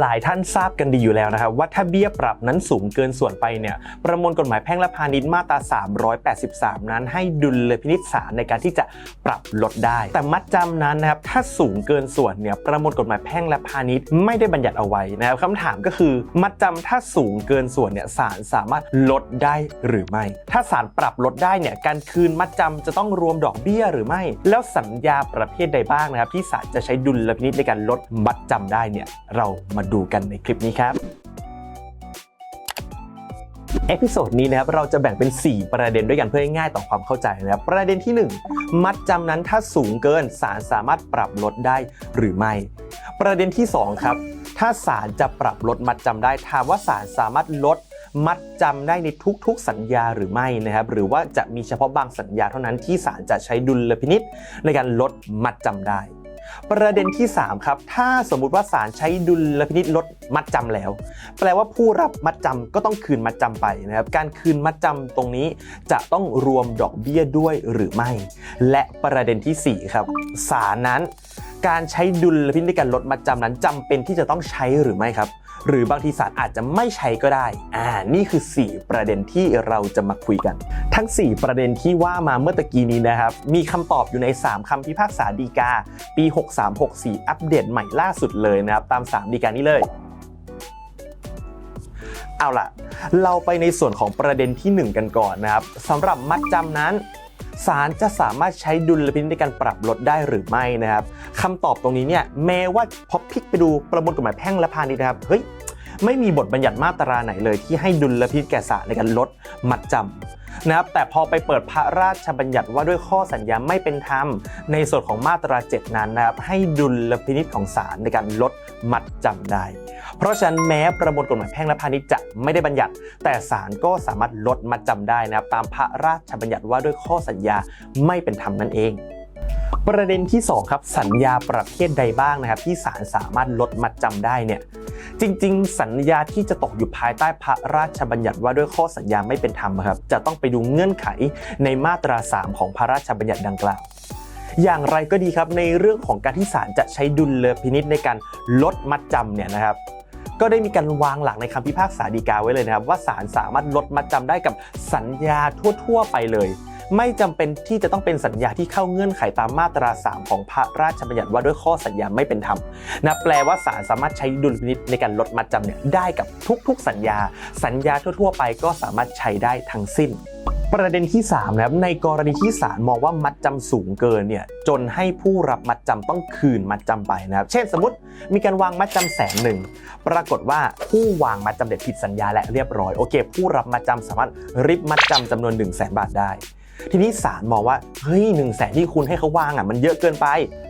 หลายท่านทราบกันดีอยู่แล้วนะครับว่าถ้าเบี้ยปรับนั้นสูงเกินส่วนไปเนี่ยประมวลกฎหมายแพ่งและพาณิชย์มาตรา 383 นั้น ให้ดุลพินิจศาลในการที่จะปรับลดได้ แต่มัดจำนั้นนะครับถ้าสูงเกินส่วนเนี่ยประมวลกฎหมายแพ่งและพาณิชย์ไม่ได้บัญญัติเอาไว้นะครับคำถามก็คือ มัดจำถ้าสูงเกินส่วนเนี่ยศาลสามารถลดได้หรือไม่ ถ้าศาลปรับลดได้เนี่ยการคืนมัดจำจะต้องรวมดอกเบี้ยหรือไม่ แล้วสัญญาประเภทใดบ้างนะครับที่ศาลจะใช้ดุลพินิจในการลดมัดจำได้เนี่ยเรามาดูกันในคลิปนี้ครับเอพิโซดนี้นะครับเราจะแบ่งเป็น 4 ประเด็นด้วยกันเพื่อให้ง่ายต่อความเข้าใจนะครับประเด็นที่ 1 มัดจำนั้นถ้าสูงเกินศาลสามารถปรับลดได้หรือไม่ ประเด็นที่ 2 ครับ ถ้าศาลจะปรับลดมัดจำได้ถามว่าศาลสามารถลดมัดจำได้ในทุกๆ สัญญาหรือไม่นะครับหรือว่าจะมีเฉพาะบางสัญญาเท่านั้นที่ศาลจะใช้ดุลพินิษในการลดมัดจำได้ ประเด็นที่ 3 ครับ ถ้าสมมุติว่าศาลใช้ดุลพินิษลดมัดจำแล้ว แปลว่าผู้รับมัดจำก็ต้องคืนมัดจำไปนะครับ การคืนมัดจำตรงนี้จะต้องรวมดอกเบี้ยด้วยหรือไม่ และประเด็นทีสี่4 ครับศาลนั้น การใช้ดุลพินิษในการลดมัดจำนั้นจำเป็นที่จะต้องใช้หรือไม่ครับ หรือบางทีศาลอาจจะไม่ใช้ก็ได้ อ่า นี่คือ 4 ประเด็นที่เราจะมาคุยกัน ทั้ง 4 ประเด็นที่ว่ามาเมื่อตะกี้นี้นะครับ มีคำตอบอยู่ใน 3คำพิพากษาฎีกา ปี 6364 อัปเดตใหม่ล่าสุดเลยนะครับ ตาม3ฎีกานี้เลยเอาล่ะ เราไปในส่วนของประเด็นที่ 1 กันก่อนนะครับสำหรับมัดจำนั้นศาลจะสามารถใช้ดุลพินิจในการปรับลดได้หรือไม่นะครับคำตอบตรงนี้เนี่ยแม้ว่าพอพลิกไปดูประมวลกฎหมายแพ่งและพาณิชย์นะครับเฮ้ย ไม่มีบทบัญญัติมาตราไหนเลยที่ให้ดุลพินิจแก่ศาลในการลดมัดจำนะครับแต่พอไปเปิดพระราชบัญญัติว่าด้วยข้อสัญญาไม่เป็นธรรม ในส่วนของมาตรา 7 นั้นนะครับให้ดุลพินิจของศาลในการลดมัดจำได้ เพราะฉะนั้นแม้ประมวลกฎหมายแพ่งและพาณิชย์จะไม่ได้บัญญัติ แต่ศาลก็สามารถลดมัดจำได้นะครับตามพระราชบัญญัติว่าด้วยข้อสัญญาไม่เป็นธรรมนั่นเองประเด็นที่ 2 ครับสัญญาประเภทใดบ้างนะครับ ที่ศาลสามารถลดมัดจำได้เนี่ย จริง ๆ สัญญาที่จะตกอยู่ภายใต้พระราชบัญญัติว่าด้วยข้อสัญญาไม่เป็นธรรมครับ จะต้องไปดูเงื่อนไขในมาตรา 3 ของพระราชบัญญัติดังกล่าว อย่างไรก็ดีครับในเรื่องของการที่ศาลจะใช้ดุลพินิษในการลดมัดจำเนี่ยนะครับก็ได้มีการวางหลักในคำพิพากษาฎีกาไว้เลยนะครับ ว่าศาลสามารถลดมัดจำได้กับสัญญาทั่ว ๆ ไปเลย ไม่จำเป็นที่จะต้องเป็นสัญญาที่เข้าเงื่อนไขตามมาตรา 3 ของพระราชบัญญัติว่าด้วยข้อสัญญาไม่เป็นธรรมนะแปลว่าศาลสามารถใช้ดุลพินิจในการลดมัดจำเนี่ยได้กับทุก ๆ สัญญา สัญญาทั่ว ๆ ไปก็สามารถใช้ได้ทั้งสิ้นประเด็นที่3นะครับในกรณีที่ศาลมองว่ามัดจำสูงเกินเนี่ยจนให้ผู้รับมัดจำต้องคืนมัดจำไปนะครับเช่นสมมติมีการวางมัดจำแสนหนึ่งปรากฏว่าผู้วางมัดจำเด็ดผิดสัญญาและเรียบร้อยโอเค ผู้รับมัดจำสามารถริบมัดจำจำนวน1 0 0 0 0แสนบาทได้ ทีนี้ศาลมองว่าเฮ้ยหนึ่งแสนที่คุณให้เขาวางอะมันเยอะเกินไป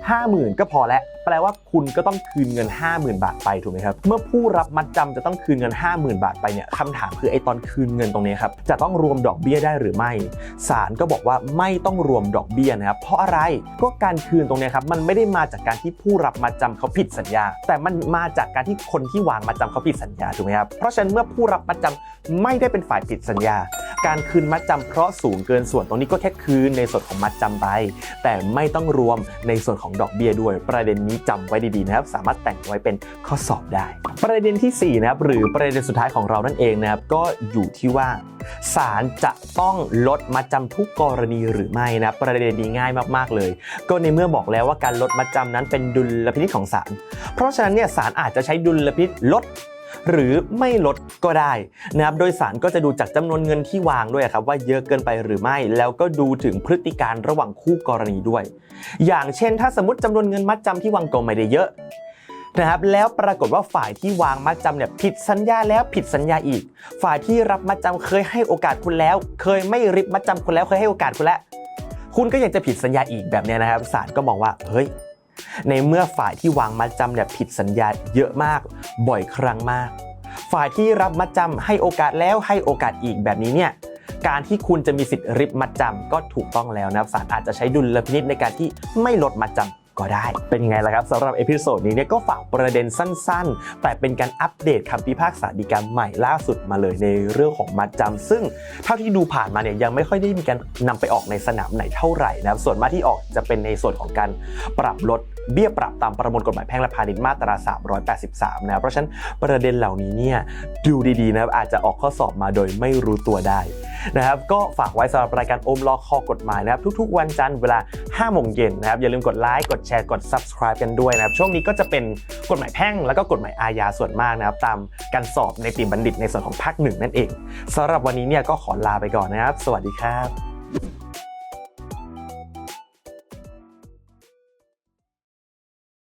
50,000 ก็พอแล้วแปลว่าคุณก็ต้องคืนเงิน 50,000 บาทไปถูกไหมครับเมื่อผู้รับมัดจำจะต้องคืนเงิน 50,000 บาทไปเนี่ยคำถามคือไอตอนคืนเงินตรงนี้ครับจะต้องรวมดอกเบี้ยได้หรือไม่ศาลก็บอกว่าไม่ต้องรวมดอกเบี้ยนะครับเพราะอะไรก็การคืนตรงนี้ครับมันไม่ได้มาจากการที่ผู้รับมัดจำเขาผิดสัญญา แต่มันมาจากการที่คนที่วางมัดจำเขาผิดสัญญาถูกไหมครับเพราะฉะนั้นเมื่อผู้รับมัดจำไม่ได้เป็นฝ่ายผิดสัญญา การคืนมัดจำเพราะสูงเกินส่วนตรงนี้ก็แค่คืนในส่วนของมัดจำไป แต่ไม่ต้องรวมในส่วนของดอกเบี้ยด้วย ประเด็นนี้จำไว้ดีๆนะครับ สามารถแต่งไว้เป็นข้อสอบได้ ประเด็นทีสี่ 4 นะครับ หรือประเด็นสุดท้ายของเรานั่นเองนะครับ ก็อยู่ที่ว่าศาลจะต้องลดมัดจำทุกกรณีหรือไม่นะประเด็นนี้ง่ายมากๆเลย ก็ในเมื่อบอกแล้วว่าการลดมัดจำนั้นเป็นดุลพินิจของศาลเพราะฉะนั้นเนี่ยศาลอาจจะใช้ดุลพินิจลด หรือไม่ลดก็ได้นะครับโดยสารก็จะดูจากจำนวนเงินที่วางด้วยครับว่าเยอะเกินไปหรือไม่ แล้วก็ดูถึงพฤติการระหว่างคู่กรณีด้วย อย่างเช่น ถ้าสมมติจำนวนเงินมัดจำที่วางก็ไม่ได้เยอะนะครับแล้วปรากฏว่าฝ่ายที่วางมัดจำเนี่ยผิดสัญญาแล้วผิดสัญญาอีก ฝ่ายที่รับมัดจำเคยให้โอกาสคุณแล้ว เคยไม่ริบมัดจำคุณแล้วเคยให้โอกาสคุณแล้ว คุณก็ยังจะผิดสัญญาอีกแบบนี้นะครับศาลก็มองว่าเฮ้ยในเมื่อฝ่ายที่วางมัดจำเนี่ยผิดสัญญาเยอะมาก บ่อยครั้งมาก ฝ่ายที่รับมัดจำให้โอกาสแล้วให้โอกาสอีกแบบนี้เนี่ยการที่คุณจะมีสิทธิ์ริบมัดจำก็ถูกต้องแล้วนะครับศาลอาจจะใช้ดุลพินิษในการที่ไม่ลดมัดจ ก็ได้ เป็นยังไงล่ะครับสำหรับเอพิโซดนี้เนี่ยก็ฝากประเด็นสั้นๆ แต่เป็นการอัปเดตคำพิพากษาฎีกาใหม่ล่าสุดมาเลยในเรื่องของมัดจำซึ่งเท่าที่ดูผ่านมาเนี่ยยังไม่ค่อยได้มีการนำไปออกในสนามไหนเท่าไหร่นะครับส่วนมากที่ออกจะเป็นในส่วนของการปรับลดเบี้ยปรับตามประมวลกฎหมายแพ่งและพาณิชย์มาตรา 383 นะครับเพราะฉะนั้นประเด็นเหล่านี้เนี่ยดูดีๆนะครับอาจจะออกข้อสอบมาโดยไม่รู้ตัวได้นะครับก็ฝากไว้สำหรับรายการโอมลอข้อกฎหมายนะครับทุกๆ วันจันทร์เวลา5โมงเย็นนะครับอย่าลืมกดไลค์กดแชร์กด subscribe กันด้วยนะครับช่วงนี้ก็จะเป็นกฎหมายแพ่งแล้วก็กฎหมายอาญาส่วนมากนะครับตามการสอบในปีบัณฑิตในส่วนของภาคหนึ่งนั่นเองสำหรับวันนี้เนี่ยก็ขอลาไปก่อนนะครับ สวัสดีครับ